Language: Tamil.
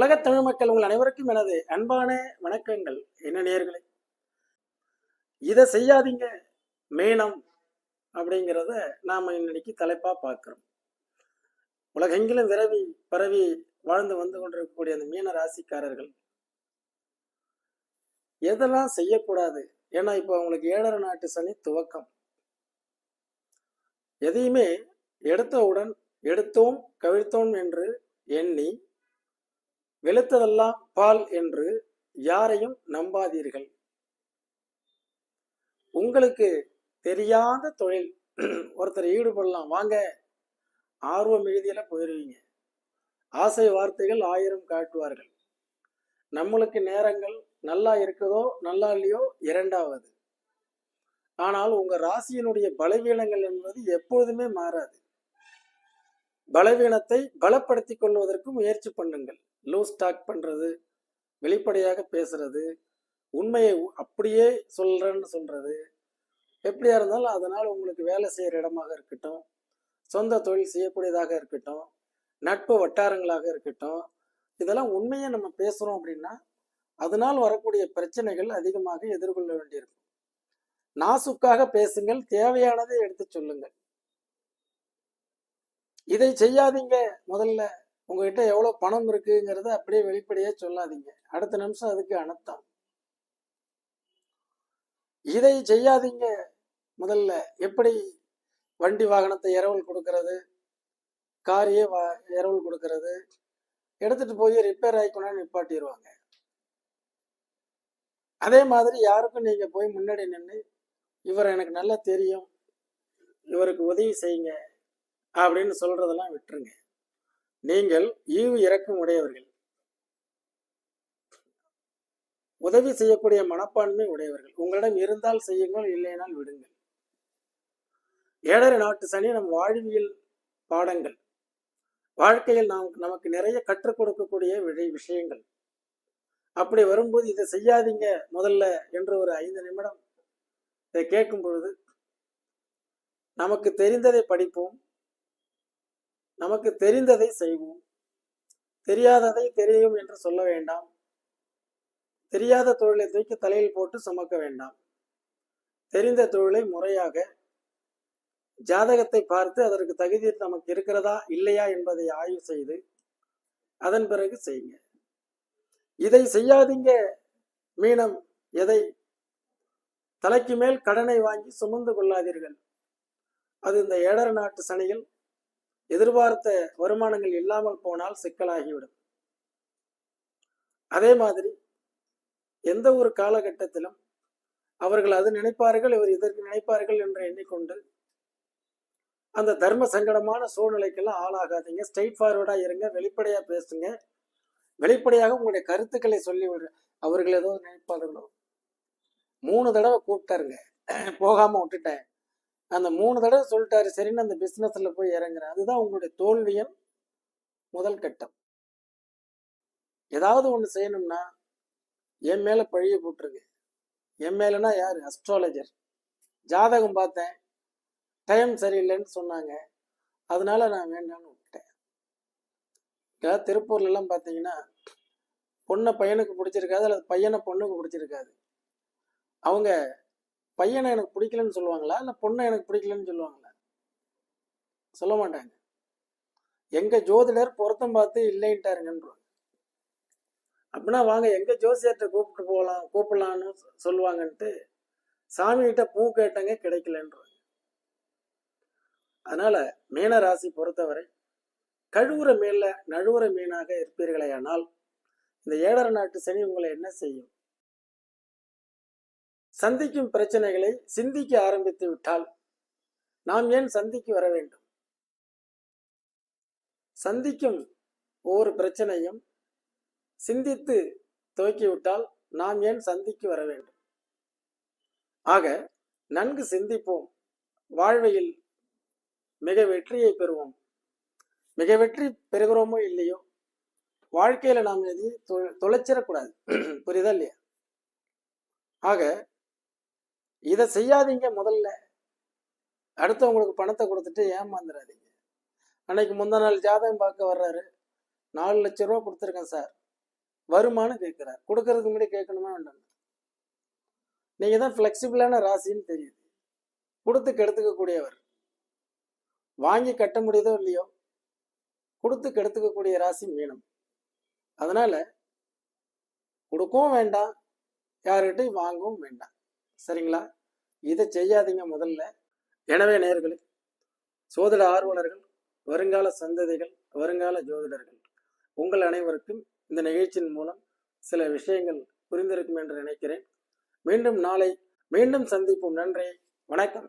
உலகத் தமிழ் மக்கள் உங்கள் அனைவருக்கும் எனது அன்பான வணக்கங்கள். என்ன நேர்களே இதை செய்யாதீங்க. மேனம் அப்படிங்கிறத நாம் இன்னைக்கு தலைப்பாக பார்க்குறோம். உலகெங்கிலும் விரவி பரவி வாழ்ந்து வந்து கொண்டிருக்கக்கூடிய அந்த மீன ராசிக்காரர்கள் எதெல்லாம் செய்யக்கூடாது? ஏன்னா இப்போ அவங்களுக்கு ஏழரை நாட்டு சனி துவக்கம். எதையுமே எடுத்தவுடன் எடுத்தோம் கவிழ்த்தோம் என்று எண்ணி வெளுத்ததெல்லாம் பால் என்று யாரையும் நம்பாதீர்கள். உங்களுக்கு தெரியாத தொழில். ஒருத்தர் ஈடுபடலாம். வாங்க ஆர்வம் எழுதியில போயிருவீங்க. ஆசை வார்த்தைகள் ஆயிரம் காட்டுவார்கள். நம்மளுக்கு நேரங்கள் நல்லா இருக்குதோ நல்லா இல்லையோ இரண்டாவது. ஆனால் உங்க ராசியினுடைய பலவீனங்கள் என்பது எப்பொழுதுமே மாறாது. பலவீனத்தை பலப்படுத்திக் கொள்வதற்கு முயற்சி பண்ணுங்கள். லூஸ் டாக் பண்ணுறது வெளிப்படையாக பேசுறது உண்மையை அப்படியே சொல்கிறேன்னு சொல்கிறது எப்படியா இருந்தாலும் அதனால் உங்களுக்கு வேலை செய்கிற இடமாக இருக்கட்டும் சொந்த தொழில் செய்யக்கூடியதாக இருக்கட்டும் நட்பு வட்டாரங்களாக இருக்கட்டும் இதெல்லாம் உண்மையை நம்ம பேசுகிறோம் அப்படின்னா அதனால் வரக்கூடிய பிரச்சனைகள் அதிகமாக எதிர்கொள்ள வேண்டியிருக்கும். நாசுக்காக பேசுங்கள் தேவையானதை எடுத்து சொல்லுங்கள். இதை செய்யாதீங்க முதல்ல. உங்ககிட்ட எவ்வளோ பணம் இருக்குங்கிறத அப்படியே வெளிப்படையாக சொல்லாதீங்க. அடுத்த நிமிஷம் அதுக்கு அனர்த்தம். இதை செய்யாதீங்க. முதல்ல எப்படி வண்டி வாகனத்தை இரவல் கொடுக்கறது? காரையே வா இரவல் கொடுக்கறது? எடுத்துட்டு போய் ரிப்பேர் ஆகிக்கணும்னு நிப்பாட்டிடுவாங்க அதே மாதிரி யாருக்கும் நீங்கள் போய் முன்னாடி நின்று இவர் எனக்கு நல்லா தெரியும். இவருக்கு உதவி செய்யுங்க. அப்படின்னு சொல்றதெல்லாம் விட்டுருங்க. நீங்கள் ஈவு இறக்கம் உடையவர்கள். உதவி செய்யக்கூடிய மனப்பான்மை உடையவர்கள். உங்களிடம் இருந்தால் செய்யுங்கள் இல்லைனால் விடுங்கள். ஏழரை நாட்டு சனி நம் வாழ்வியல் பாடங்கள். வாழ்க்கையில் நாம் நமக்கு நிறைய கற்றுக் கொடுக்கக்கூடிய விழை- விஷயங்கள். அப்படி வரும்போது இதை செய்யாதீங்க முதல்ல என்று ஒரு ஐந்து நிமிடம் இதை கேட்கும் பொழுது நமக்கு தெரிந்ததை படிப்போம். நமக்கு தெரிந்ததை செய்வோம். தெரியாததை தெரியும் என்று சொல்ல வேண்டாம். தெரியாத தொழிலை தூக்கி தலையில் போட்டு சுமக்க வேண்டாம். தெரிந்த தொழிலை முறையாக ஜாதகத்தை பார்த்து அதற்கு தகுதி நமக்கு இருக்கிறதா இல்லையா என்பதை ஆய்வு செய்து அதன் பிறகு செய்யுங்க. இதை செய்யாதீங்க. மீனம் எதை? தலைக்கு மேல் கடனை வாங்கி சுமந்து கொள்ளாதீர்கள். அது இந்த ஏழரை நாட்டு சனியில் எதிர்பார்த்த வருமானங்கள் இல்லாமல் போனால் சிக்கலாகிவிடும். அதே மாதிரி எந்த ஒரு காலகட்டத்திலும் அவர்கள் அது நினைப்பார்கள் இவர் இதற்கு நினைப்பார்கள் என்று எண்ணிக்கொண்டு அந்த தர்ம சங்கடமான சூழ்நிலைக்கெல்லாம் ஆளாகாதீங்க. ஸ்ட்ரெயிட் ஃபார்வர்டா இருங்க வெளிப்படையா பேசுங்க. வெளிப்படையாக உங்களுடைய கருத்துக்களை சொல்லி அவர்கள் ஏதோ நினைப்பார்களோ? மூணு தடவை கூப்பிட்டாருங்க. போகாம விட்டுட்டேன். அந்த மூணு தடவை சொல்லிட்டாரு சரின்னு அந்த பிஸ்னஸில் போய் இறங்குறேன். அதுதான் உங்களுடைய தோல்வியின் முதல் கட்டம். ஏதாவது ஒன்று செய்யணும்னா என் மேலே பழிய போட்டிருக்கு. என் மேலனா யார்? அஸ்ட்ராலஜர் ஜாதகம் பார்த்தேன். டைம் சரியில்லைன்னு சொன்னாங்க. அதனால நான் வேண்டாம்னு விட்டேன் திருப்பூர்லலாம் திருப்பூர்ல பார்த்தீங்கன்னா பொண்ணை பையனுக்கு பிடிச்சிருக்காது அல்லது பையனை பொண்ணுக்கு பிடிச்சிருக்காது. அவங்க பையனை எனக்கு பிடிக்கலன்னு சொல்லுவாங்களா? இல்லை பொண்ணை எனக்கு பிடிக்கலன்னு சொல்லுவாங்களா? சொல்ல மாட்டாங்க. எங்க ஜோதிடர் பொருத்தம் பார்த்து இல்லைன்ட்டாருங்கன்றாங்க அப்படின்னா வாங்க எங்க ஜோசியர்கிட்ட கூப்பிட்டு போகலாம் கூப்பிடலான்னு சொல்லுவாங்கன்ட்டு சாமிகிட்ட பூ கேட்டங்க கிடைக்கலன்றாங்க அதனால மீன ராசி பொறுத்தவரை கழுவுற மேல நழுவுற மீனாக இருப்பீர்களே ஆனால் இந்த ஏழரை நாட்டு சனி உங்களை என்ன செய்யும்? சந்திக்கும் பிரச்சனைகளை சிந்திக்க ஆரம்பித்து விட்டால் நாம் ஏன் சந்திக்கு வர வேண்டும்? சந்திக்கும் ஒவ்வொரு பிரச்சனையும் சிந்தித்து துவக்கிவிட்டால் நாம் ஏன் சந்திக்கு வர வேண்டும்? ஆக நன்கு சிந்திப்போம். வாழ்வையில் மிக வெற்றியை பெறுவோம். மிக வெற்றி பெறுகிறோமோ இல்லையோ? வாழ்க்கையில நாம் எதையும் தொலைச்சிடக்கூடாது. புரியுதா இல்லையா? ஆக இதை செய்யாதீங்க முதல்ல. அடுத்தவங்களுக்கு பணத்தை கொடுத்துட்டு ஏமாந்துடாதீங்க அன்னைக்கு முந்தா நாள் ஜாதகம் பார்க்க வர்றாரு. நாலு லட்ச ரூபா கொடுத்துருக்கேன் சார். வருமானு கேட்குறாரு. கொடுக்கறதுக்கு முன்னாடி கேட்கணுமா வேண்டாம்? நீங்கள் தான் ஃப்ளெக்சிபிளான ராசின்னு தெரியுது. கொடுத்து கெடுத்துக்கக்கூடியவர். வாங்கி கட்ட முடியுதோ இல்லையோ கொடுத்து கெடுத்துக்கக்கூடிய ராசி மீனம். அதனால கொடுக்கவும் வேண்டாம் யார்கிட்டையும் வாங்கவும் வேண்டாம். சரிங்களா? இதை செய்யாதீங்க முதல்ல. எனவே நேர்களே சோதிட ஆர்வலர்கள் வருங்கால சந்ததிகள் வருங்கால ஜோதிடர்கள் உங்கள் அனைவருக்கும் இந்த நிகழ்ச்சியின் மூலம் சில விஷயங்கள் புரிந்திருக்கும் என்று நினைக்கிறேன். மீண்டும் நாளை மீண்டும் சந்திப்போம். நன்றி. வணக்கம்.